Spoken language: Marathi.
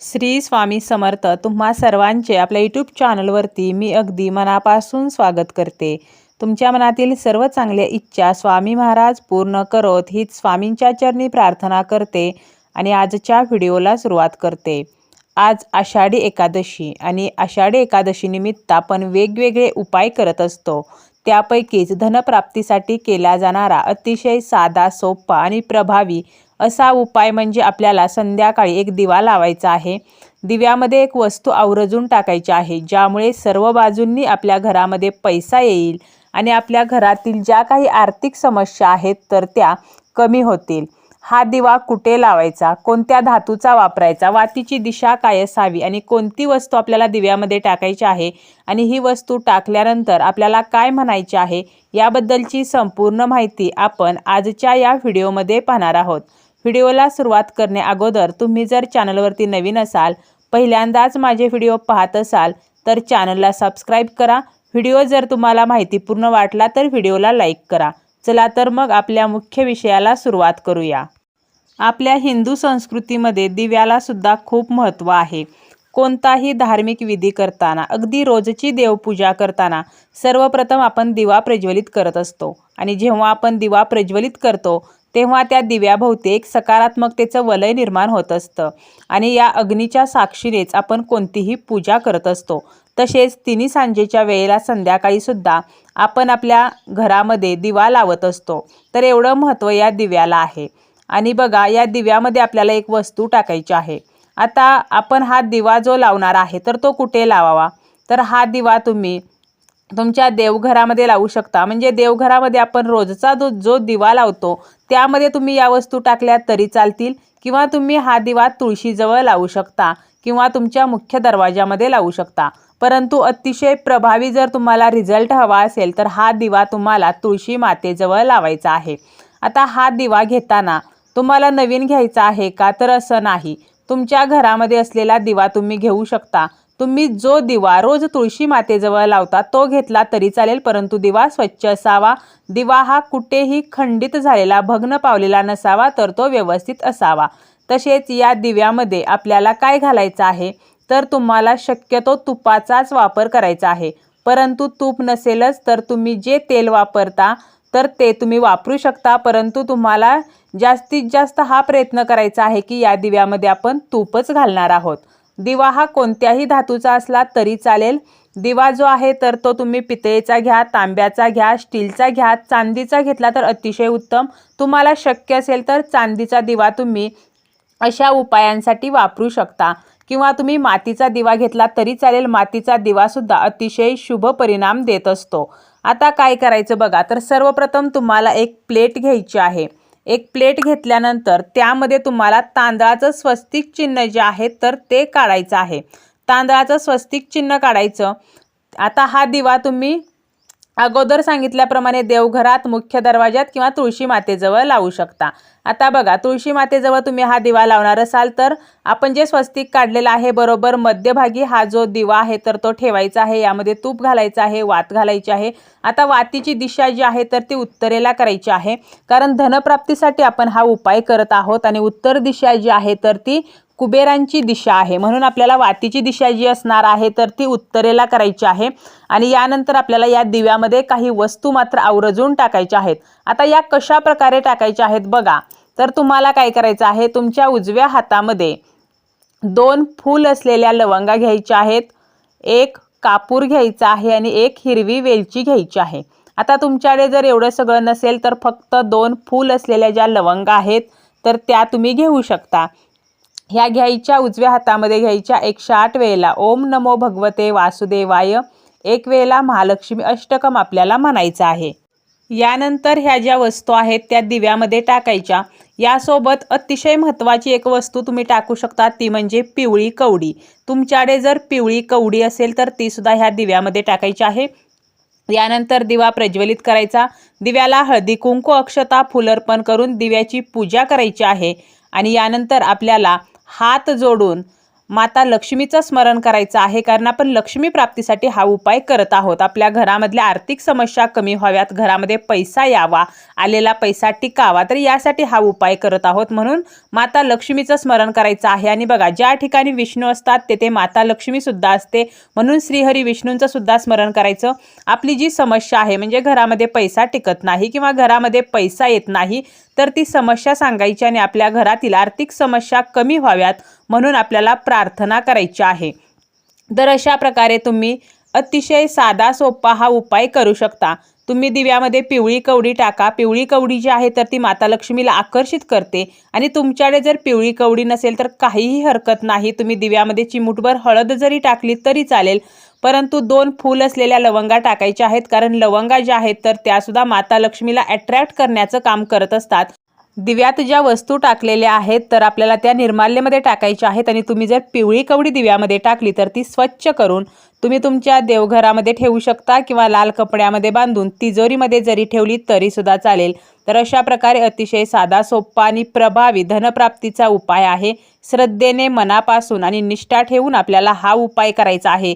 श्री स्वामी समर्थ तुम्हा सर्वांचे आपल्या यूट्यूब चॅनलवरती मी अगदी मनापासून स्वागत करते. तुमच्या मनातील सर्व चांगल्या इच्छा स्वामी महाराज पूर्ण करोत हीच स्वामींच्या चरणी प्रार्थना करते आणि आजच्या व्हिडिओला सुरुवात करते. आज आषाढी एकादशी आणि आषाढी एकादशीनिमित्त आपण वेगवेगळे उपाय करत असतो. त्यापैकीच धनप्राप्तीसाठी केला जाणारा अतिशय साधा सोपा आणि प्रभावी असा उपाय म्हणजे आपल्याला संध्याकाळी एक दिवा लावायचा आहे. दिव्यामध्ये एक वस्तू आवरजून टाकायची आहे ज्यामुळे सर्व बाजूंनी आपल्या घरामध्ये पैसा येईल आणि आपल्या घरातील ज्या काही आर्थिक समस्या आहेत तर त्या कमी होतील. हा दिवा कुठे लावायचा कोणत्या धातूचा वापरायचा वातीची दिशा काय असावी आणि कोणती वस्तू आपल्याला दिव्यामध्ये टाकायची आहे आणि ही वस्तू टाकल्यानंतर आपल्याला काय म्हणायचे आहे याबद्दलची संपूर्ण माहिती आपण आजच्या या व्हिडिओमध्ये पाहणार आहोत. व्हिडिओला सुरुवात करणे अगोदर तुम्ही जर चॅनलवरती नवीन असाल पहिल्यांदाच माझे व्हिडिओ पाहत असाल तर चॅनलला सबस्क्राईब करा. व्हिडिओ जर तुम्हाला माहितीपूर्ण वाटला तर व्हिडिओला लाईक करा. चला तर मग आपल्या मुख्य विषयाला सुरुवात करूया. आपल्या हिंदू संस्कृतीमध्ये दिव्याला सुद्धा खूप महत्त्व आहे. कोणताही धार्मिक विधी करताना अगदी रोजची देवपूजा करताना सर्वप्रथम आपण दिवा प्रज्वलित करत असतो. आणि जेव्हा आपण दिवा प्रज्वलित करतो तेव्हा त्या दिव्याभोवती एक सकारात्मकतेचं वलय निर्माण होत असतं. आणि या अग्नीच्या साक्षीनेच आपण कोणतीही पूजा करत असतो. तसेच तिन्ही सांजेच्या वेळेला संध्याकाळी सुद्धा आपण आपल्या घरामध्ये दिवा लावत असतो. तर एवढं महत्त्व या दिव्याला आहे. आणि बघा या दिव्यामध्ये आपल्याला एक वस्तू टाकायची आहे. आता आपण हा दिवा जो लावणार आहे तर तो कुठे लावावा? तर हा दिवा तुम्ही तुमच्या देवघरामध्ये लावू शकता. म्हणजे देवघरामध्ये आपण रोजचा जो जो दिवा लावतो त्यामध्ये तुम्ही या वस्तू टाकल्या तरी चालतील किंवा तुम्ही हा दिवा तुळशीजवळ लावू शकता किंवा तुमच्या मुख्य दरवाजामध्ये लावू शकता. परंतु अतिशय प्रभावी जर तुम्हाला रिझल्ट हवा असेल तर हा दिवा तुम्हाला तुळशी मातेजवळ लावायचा आहे. आता हा दिवा घेताना तुम्हाला नवीन घ्यायचा आहे का? तर असं नाही. तुमच्या घरामध्ये असलेला दिवा तुम्ही घेऊ शकता. तुम्ही जो दिवा रोज तुळशी मातेजवळ लावता तो घेतला तरी चालेल परंतु दिवा स्वच्छ असावा. दिवा हा कुठेही खंडित झालेला भग्न पावलेला नसावा तर तो व्यवस्थित असावा. तसेच या दिव्यामध्ये आपल्याला काय घालायचं आहे? तर तुम्हाला शक्यतो तुपाचाच वापर करायचा आहे. परंतु तूप नसेलच तर तुम्ही जे तेल वापरता तर ते तुम्ही वापरू शकता. परंतु तुम्हाला जास्तीत जास्त हा प्रयत्न करायचा आहे की या दिव्यामध्ये आपण तूपच घालणार आहोत. दिवा हा कोणत्याही धातूचा असला तरी चालेल. दिवा जो आहे तर तो तुम्ही पितळेचा घ्या तांब्याचा घ्या स्टीलचा घ्या चांदीचा घेतला तर अतिशय उत्तम. तुम्हाला शक्य असेल तर चांदीचा दिवा तुम्ही अशा उपायांसाठी वापरू शकता. किंवा तुम्ही मातीचा दिवा घेतला तरी चालेल. मातीचा दिवासुद्धा अतिशय शुभ परिणाम देत असतो. आता काय करायचं बघा तर सर्वप्रथम तुम्हाला एक प्लेट घ्यायची आहे. एक प्लेट घेतल्यानंतर त्यामध्ये तुम्हाला तांदळाचं स्वस्तिक चिन्ह जे आहे तर ते काढायचं आहे. तांदळाचं स्वस्तिक चिन्ह काढायचं. आता हा दिवा तुम्ही अगोदर सांगितल्याप्रमाणे देवघरात मुख्य दरवाज्यात किंवा तुळशी मातेजवळ लावू शकता. आता बघा तुळशी मातेजवळ तुम्ही हा दिवा लावणार असाल तर आपण जे स्वस्तिक काढलेलं आहे बरोबर मध्यभागी हा जो दिवा आहे तर तो ठेवायचा आहे. यामध्ये तूप घालायचं आहे वात घालायची आहे. आता वातीची दिशा जी आहे तर ती उत्तरेला करायची आहे. कारण धनप्राप्तीसाठी आपण हा उपाय करत आहोत आणि उत्तर दिशा जी आहे तर ती कुबेरांची दिशा आहे. म्हणून आपल्याला वातीची दिशा जी असणार आहे तर ती उत्तरेला करायची आहे. आणि यानंतर आपल्याला या दिव्यामध्ये काही वस्तू मात्र आवरजून टाकायच्या आहेत. आता या कशा प्रकारे टाकायच्या आहेत बघा. तर तुम्हाला काय करायचं आहे? तुमच्या उजव्या हातामध्ये दोन फूल असलेल्या लवंगा घ्यायच्या आहेत. एक कापूर घ्यायचा आहे आणि एक हिरवी वेलची घ्यायची आहे. आता तुमच्याकडे जर एवढं सगळं नसेल तर फक्त दोन फूल असलेल्या ज्या लवंगा आहेत तर त्या तुम्ही घेऊ शकता. ह्या घ्यायच्या उजव्या हातामध्ये घ्यायच्या एकशे आठ वेळेला. ओम नमो भगवते वासुदेवाय. एक वेळेला महालक्ष्मी अष्टकम आपल्याला म्हणायचं आहे. यानंतर ह्या ज्या वस्तू आहेत त्या दिव्यामध्ये टाकायच्या. यासोबत अतिशय महत्त्वाची एक वस्तू तुम्ही टाकू शकता ती म्हणजे पिवळी कवडी. तुमच्याकडे जर पिवळी कवडी असेल तर तीसुद्धा ह्या दिव्यामध्ये टाकायची आहे. यानंतर दिवा प्रज्वलित करायचा. दिव्याला हळदी कुंकू अक्षता फुलर्पण करून दिव्याची पूजा करायची आहे. आणि यानंतर आपल्याला हात जोडून माता लक्ष्मीचं स्मरण करायचं आहे. कारण आपण लक्ष्मी प्राप्तीसाठी हा उपाय करत आहोत. आपल्या घरामधल्या आर्थिक समस्या कमी व्हाव्यात. घरामध्ये पैसा यावा आलेला पैसा टिकावा. तर यासाठी हा उपाय करत आहोत. म्हणून माता लक्ष्मीचं स्मरण करायचं आहे. आणि बघा ज्या ठिकाणी विष्णू असतात तेथे माता लक्ष्मीसुद्धा असते. म्हणून श्रीहरी विष्णूंचं सुद्धा स्मरण करायचं. आपली जी समस्या आहे म्हणजे घरामध्ये पैसा टिकत नाही किंवा घरामध्ये पैसा येत नाही तर ती समस्या सांगायची आणि आपल्या घरातील आर्थिक समस्या कमी व्हाव्यात म्हणून आपल्याला प्रार्थना करायची आहे. तर अशा प्रकारे तुम्ही अतिशय साधा सोपा हा उपाय करू शकता. तुम्ही दिव्यामध्ये पिवळी कवडी टाका. पिवळी कवडी जी आहे तर ती माता लक्ष्मीला आकर्षित करते. आणि तुमच्याकडे जर पिवळी कवडी नसेल तर काहीही हरकत नाही. तुम्ही दिव्यामध्ये चिमूटभर हळद जरी टाकली तरी चालेल. परंतु दोन फूल असलेल्या लवंगा टाकायच्या आहेत. कारण लवंगा ज्या आहेत तर त्यासुद्धा माता लक्ष्मीला अट्रॅक्ट करण्याचं काम करत असतात. दिव्यात ज्या वस्तू टाकलेल्या आहेत तर आपल्याला त्या निर्माल्यमध्ये टाकायच्या आहेत आणि तुम्ही जर पिवळी कवडी दिव्यामध्ये टाकली तर ती स्वच्छ करून तुम्ही तुमच्या देवघरामध्ये ठेवू शकता किंवा लाल कपड्यामध्ये बांधून तिजोरीमध्ये जरी ठेवली तरीसुद्धा चालेल. तर अशा प्रकारे अतिशय साधा सोप्पा आणि प्रभावी धनप्राप्तीचा उपाय आहे. श्रद्धेने मनापासून आणि निष्ठा ठेवून आपल्याला हा उपाय करायचा आहे.